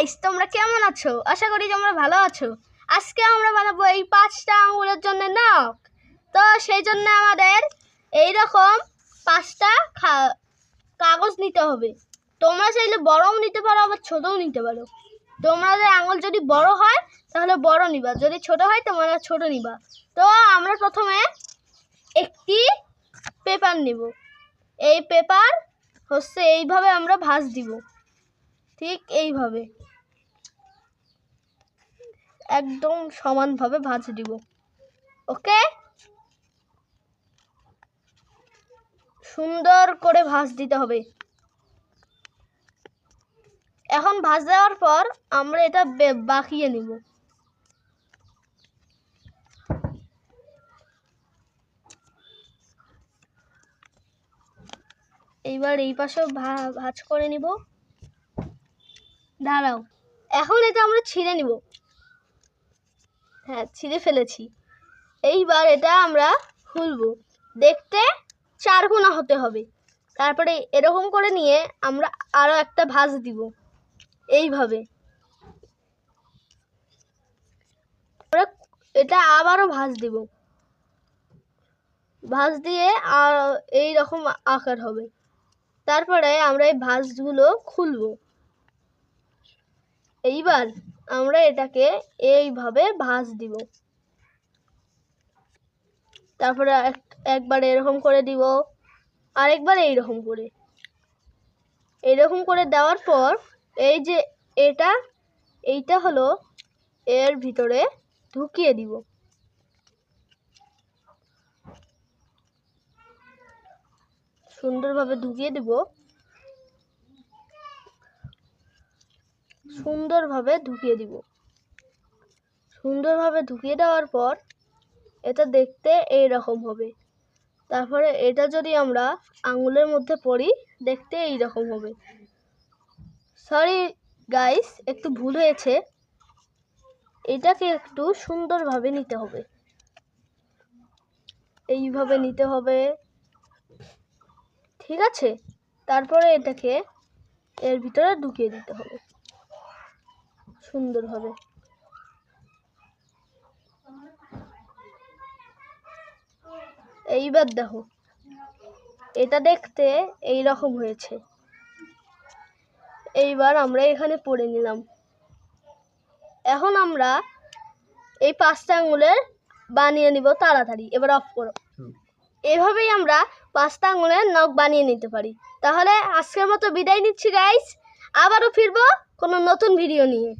Guys তোমরা কেমন আছো? আশা করি তোমরা ভালো আছো। আজকে আমরা বানাবো এই পাঁচটা আঙুলের জন্য নখ। তো সেই জন্য আমাদের এই রকম পাঁচটা কাগজ নিতে হবে। তোমরা চাইলে বড়ও নিতে পারো, আবার ছোটও নিতে পারো। তোমাদের আঙুল যদি বড় হয়, তাহলে বড় নিবা। যদি ছোট হয়, তোমরা ছোট নিবা। তো আমরা প্রথমে একটি পেপার নিব। এই পেপার হচ্ছে এইভাবে আমরা ভাঁজ দিব। ঠিক এইভাবে। একদম সমানভাবে ভাঁজ দিব। ওকে? সুন্দর করে ভাজ দিতে হবে। এখন ভাজ দেওয়ার পর আমরা এটা বাঁকিয়ে নিব। এইবার এই পাশেও ভাঁজ করে নিব। দাঁড়াও। এখন এটা আমরা ছিঁড়ে নিব। হ্যাঁ ছিঁড়ে ফেলেছি। এইবার এটা আমরা খুলবো। দেখতে চারকোনা হতে হবে। তারপরে এরকম করে নিয়ে আমরা আরও একটা ভাঁজ দিব। এইভাবে। এটা আবারও ভাঁজ দিব। ভাঁজ দিয়ে আর এই রকম আকার হবে। তারপরে আমরা এই ভাঁজগুলো খুলবো। এইবার আমরা এটাকে এইভাবে ভাঁজ দিব। তারপরে এক- একবার এরকম করে দিব, আরেকবার এইরকম করে। এরকম করে দেওয়ার পর এই যে এটা, এইটা হলো এর ভিতরে ঢুকিয়ে দিব। সুন্দরভাবে ঢুকিয়ে দিব। সুন্দরভাবে ঢুকিয়ে দিব। সুন্দরভাবে ঢুকিয়ে দেওয়ার পর এটা দেখতে এই রকম হবে। তারপরে এটা যদি আমরা আঙুলের মধ্যে পড়ি, দেখতে এই রকম হবে। সরি গাইস একটু ভুল হয়েছে। এটাকে একটু সুন্দরভাবে নিতে হবে। এইভাবে নিতে হবে। ঠিক আছে? তারপরে এটাকে এর ভিতরে ঢুকিয়ে দিতে হবে। সুন্দরভাবে এইবার দেখো এটা দেখতে এই রকম হয়েছে। এইবার আমরা এখানে পড়ে নিলাম। এখন আমরা এই পাঁচটা আঙুলের বানিয়ে নিব তাড়াতাড়ি এবার অফ করো। এভাবেই আমরা পাঁচটা আঙুলের নখ বানিয়ে নিতে পারি। তাহলে আজকের মতো বিদায় নিচ্ছি গাইস আবারও ফিরবো কোনো নতুন ভিডিও নিয়ে।